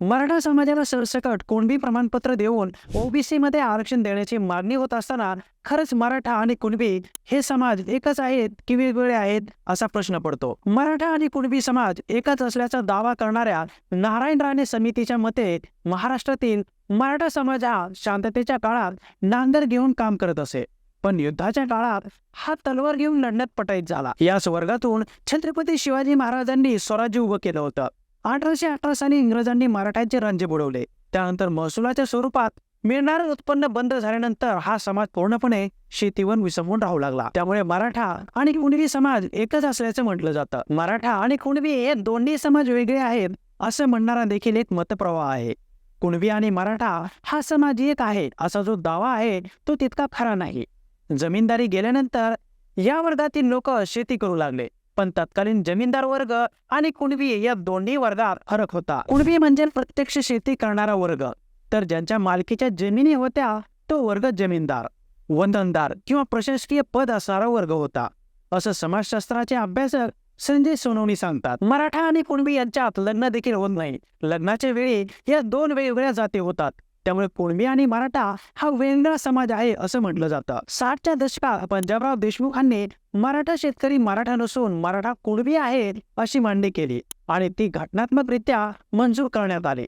मराठा समाजाला सरसकट कुणबी प्रमाणपत्र देऊन ओबीसीमध्ये आरक्षण देण्याची मागणी होत असताना खरंच मराठा आणि कुणबी हे समाज एकच आहेत की वेगवेगळे आहेत असा प्रश्न पडतो. मराठा आणि कुणबी समाज एकच असल्याचा दावा करणाऱ्या नारायण राणे समितीच्या मते महाराष्ट्रातील मराठा समाज हा शांततेच्या काळात नांगर घेऊन काम करत असे. पण युद्धाच्या काळात हा तलवार घेऊन लढण्यात पटाईत झाला. याच वर्गातून छत्रपती शिवाजी महाराजांनी स्वराज्य उभं केलं होतं. अठराशे अठरा साली इंग्रजांनी मराठ्यांचे राज्य बुडवले. त्यानंतर महसुलाच्या स्वरूपात मिळणारं उत्पन्न बंद झाल्यानंतर हा समाज पूर्णपणे शेतीवर विसंबून राहू लागला. त्यामुळे मराठा आणि कुणबी समाज एकच असल्याचं म्हटलं जातं. मराठा आणि कुणबी हे दोन्ही समाज वेगळे आहेत असं म्हणणारा देखील एक मतप्रवाह आहे. कुणबी आणि मराठा हा समाज एक आहे असा जो दावा आहे तो तितका खरा नाही. जमीनदारी गेल्यानंतर या वर्गातील लोक शेती करू लागले. पण तत्कालीन जमीनदार वर्ग आणि कुणबी या दोन्ही वर्गात फरक होता. कुणबी म्हणजे प्रत्यक्ष शेती करणारा वर्ग. तर ज्यांच्या मालकीच्या जमिनी होत्या तो वर्ग जमीनदार वंदनदार किंवा प्रशासकीय पद असणारा वर्ग होता. असं समाजशास्त्राचे अभ्यासक संजय सोनवणी सांगतात. मराठा आणि कुणबी यांच्यात लग्न देखील होत नाही. लग्नाच्या वेळी या दोन वेगवेगळ्या जाती होतात. त्यामुळे कुणबी आणि मराठा हा वेगळा समाज आहे असं म्हटलं जातं. साठच्या दशकात पंजाबराव देशमुखांनी मराठा शेतकरी मराठा नसून मराठा कुणबी आहे अशी मांडणी केली आणि ती घटनात्मकरित्या मंजूर करण्यात आली.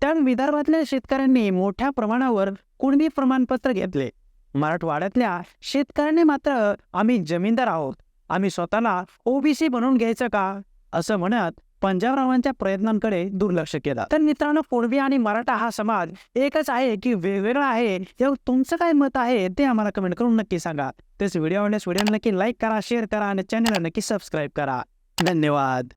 त्या विदर्भातल्या शेतकऱ्यांनी मोठ्या प्रमाणावर कुणबी प्रमाणपत्र घेतले. मराठवाड्यातल्या शेतकऱ्यांनी मात्र आम्ही जमीनदार आहोत. आम्ही स्वतःला ओबीसी बनवून घ्यायचं का? असं म्हणत पंजाबरावांच्या प्रयत्नांकडे दुर्लक्ष केलं. तर मित्रांनो पूर्वी आणि मराठा हा समाज एकच आहे की वेगवेगळा आहे यावर तुमचं काय मत आहे ते आम्हाला कमेंट करून नक्की सांगा. तेच व्हिडिओ आवडल्यास व्हिडिओ नक्की लाईक करा शेअर करा आणि चॅनलला नक्की सबस्क्राईब करा. धन्यवाद.